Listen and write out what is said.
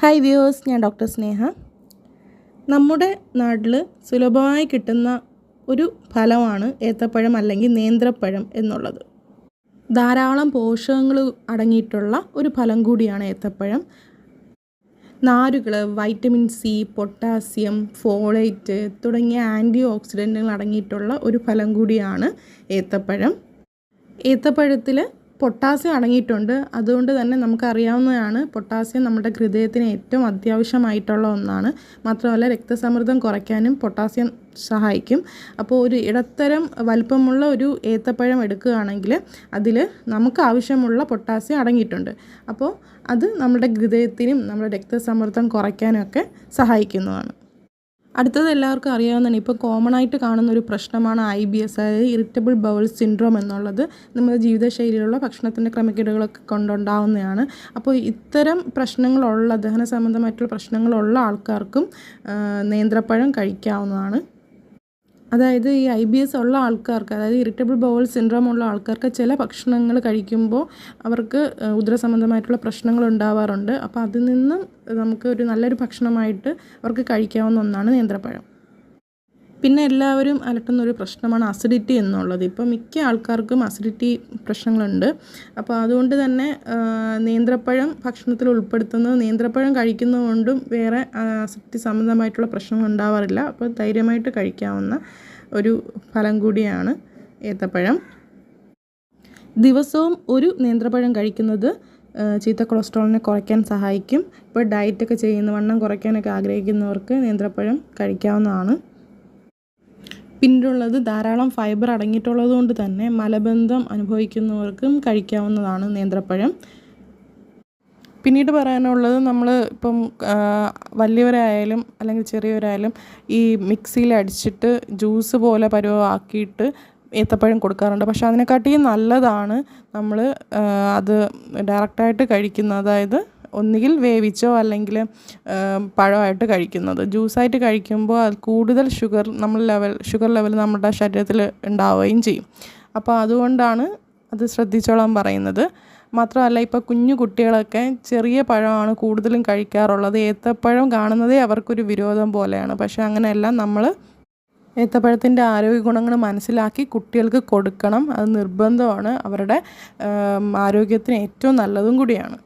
Hi viewers ഞാൻ doctor Sneha. നമ്മുടെ നാട്ടിൽ സുലഭമായി കിട്ടുന്ന ഒരു ഫലമാണ് ഏത്തപ്പഴം അല്ലെങ്കിൽ നേന്ത്രപ്പഴം എന്നുള്ളത്. ധാരാളം പോഷകങ്ങൾ അടങ്ങിയിട്ടുള്ള ഒരു ഫലം കൂടിയാണ് ഏത്തപ്പഴം. നാരുകൾ വൈറ്റമിൻ സി പൊട്ടാസ്യം ഫോളേറ്റ് തുടങ്ങിയ ആന്റി ഓക്സിഡന്റുകൾ അടങ്ങിയിട്ടുള്ള ഒരു ഫലം കൂടിയാണ് ഏത്തപ്പഴം. ഏത്തപ്പഴത്തിൽ പൊട്ടാസ്യം അടങ്ങിയിട്ടുണ്ട്. അതുകൊണ്ട് തന്നെ നമുക്കറിയാവുന്നതാണ് പൊട്ടാസ്യം നമ്മുടെ ഹൃദയത്തിന് ഏറ്റവും അത്യാവശ്യമായിട്ടുള്ള ഒന്നാണ്. മാത്രമല്ല രക്തസമ്മർദ്ദം കുറയ്ക്കാനും പൊട്ടാസ്യം സഹായിക്കും. അപ്പോൾ ഒരു ഇടത്തരം വലുപ്പമുള്ള ഒരു ഏത്തപ്പഴം എടുക്കുകയാണെങ്കിൽ അതിൽ നമുക്ക് ആവശ്യമുള്ള പൊട്ടാസ്യം അടങ്ങിയിട്ടുണ്ട്. അപ്പോൾ അത് നമ്മുടെ ഹൃദയത്തിനും നമ്മുടെ രക്തസമ്മർദ്ദം കുറയ്ക്കാനൊക്കെ സഹായിക്കുന്നതാണ്. അടുത്തത് എല്ലാവർക്കും അറിയാവുന്നതാണ്. ഇപ്പോൾ കോമൺ ആയിട്ട് കാണുന്ന ഒരു പ്രശ്നമാണ് ഐ ബി എസ് അതായത് ഇറിറ്റബിൾ ബൗൾ സിൻഡ്രോം എന്നുള്ളത്. നമ്മുടെ ജീവിതശൈലിയിലുള്ള ഭക്ഷണത്തിന്റെ ക്രമക്കേടുകളൊക്കെ കൊണ്ടുണ്ടാവുന്നതാണ്. അപ്പോൾ ഇത്തരം പ്രശ്നങ്ങളുള്ള ദഹന സംബന്ധമായിട്ടുള്ള പ്രശ്നങ്ങളുള്ള ആൾക്കാർക്കും നേന്ത്രപ്പഴം കഴിക്കാവുന്നതാണ്. അതായത് ഈ ഐ ബി എസ് ഉള്ള ആൾക്കാർക്ക് അതായത് ഇറിറ്റബിൾ ബൗൾ സിൻഡ്രോം ഉള്ള ആൾക്കാർക്ക് ചില ഭക്ഷണങ്ങൾ കഴിക്കുമ്പോൾ അവർക്ക് ഉദരസംബന്ധമായിട്ടുള്ള പ്രശ്നങ്ങൾ ഉണ്ടാവാറുണ്ട്. അപ്പോൾ അതിൽ നിന്നും നമുക്ക് ഒരു നല്ലൊരു ഭക്ഷണമായിട്ട് അവർക്ക് കഴിക്കാവുന്ന ഒന്നാണ് നേന്ത്രപ്പഴം. പിന്നെ എല്ലാവരും അലട്ടുന്ന ഒരു പ്രശ്നമാണ് അസിഡിറ്റി എന്നുള്ളത്. ഇപ്പോൾ മിക്ക ആൾക്കാർക്കും അസിഡിറ്റി പ്രശ്നങ്ങളുണ്ട്. അപ്പോൾ അതുകൊണ്ട് തന്നെ നേന്ത്രപ്പഴം ഭക്ഷണത്തിൽ ഉൾപ്പെടുത്തുന്നത് നേന്ത്രപ്പഴം കഴിക്കുന്നതുകൊണ്ടും വേറെ അസിഡിറ്റി സംബന്ധമായിട്ടുള്ള പ്രശ്നങ്ങൾ ഉണ്ടാവാറില്ല. അപ്പോൾ ധൈര്യമായിട്ട് കഴിക്കാവുന്ന ഒരു ഫലം കൂടിയാണ് ഏത്തപ്പഴം. ദിവസവും ഒരു നേന്ത്രപ്പഴം കഴിക്കുന്നത് ചീത്ത കൊളസ്ട്രോളിനെ കുറയ്ക്കാൻ സഹായിക്കും. ഇപ്പോൾ ഡയറ്റൊക്കെ ചെയ്യുന്ന വണ്ണം കുറയ്ക്കാനൊക്കെ ആഗ്രഹിക്കുന്നവർക്ക് നേന്ത്രപ്പഴം കഴിക്കാവുന്നതാണ്. പിന്നിലുള്ളത് ധാരാളം ഫൈബർ അടങ്ങിയിട്ടുള്ളത് കൊണ്ട് തന്നെ മലബന്ധം അനുഭവിക്കുന്നവർക്കും കഴിക്കാവുന്നതാണ് നേന്ത്രപ്പഴം. പിന്നീട് പറയാനുള്ളത് നമ്മൾ ഇപ്പം വലിയവരായാലും അല്ലെങ്കിൽ ചെറിയവരായാലും ഈ മിക്സിയിൽ അടിച്ചിട്ട് ജ്യൂസ് പോലെ പരുവമാക്കിയിട്ട് ഏത്തപ്പഴം കൊടുക്കാറുണ്ട്. പക്ഷേ അതിനെക്കാട്ടിയും നല്ലതാണ് നമ്മൾ അത് ഡയറക്റ്റായിട്ട് കഴിക്കുന്നത് അതായത് ഒന്നുകിൽ വേവിച്ചോ അല്ലെങ്കിൽ പഴമായിട്ട് കഴിക്കുന്നത്. ജ്യൂസായിട്ട് കഴിക്കുമ്പോൾ അത് കൂടുതൽ ഷുഗർ നമ്മൾ ലെവൽ ഷുഗർ ലെവൽ നമ്മുടെ ശരീരത്തിൽ ഉണ്ടാവുകയും ചെയ്യും. അപ്പോൾ അതുകൊണ്ടാണ് അത് ശ്രദ്ധിച്ചോളാൻ പറയുന്നത്. മാത്രമല്ല ഇപ്പോൾ കുഞ്ഞു കുട്ടികളൊക്കെ ചെറിയ പഴമാണ് കൂടുതലും കഴിക്കാറുള്ളത്. ഏത്തപ്പഴം കാണുന്നതേ അവർക്കൊരു വിരോധം പോലെയാണ്. പക്ഷേ അങ്ങനെയല്ല നമ്മൾ ഏത്തപ്പഴത്തിന്റെ ആരോഗ്യ ഗുണങ്ങൾ മനസ്സിലാക്കി കുട്ടികൾക്ക് കൊടുക്കണം. അത് നിർബന്ധമാണ്. അവരുടെ ആരോഗ്യത്തിന് ഏറ്റവും നല്ലതും കൂടിയാണ്.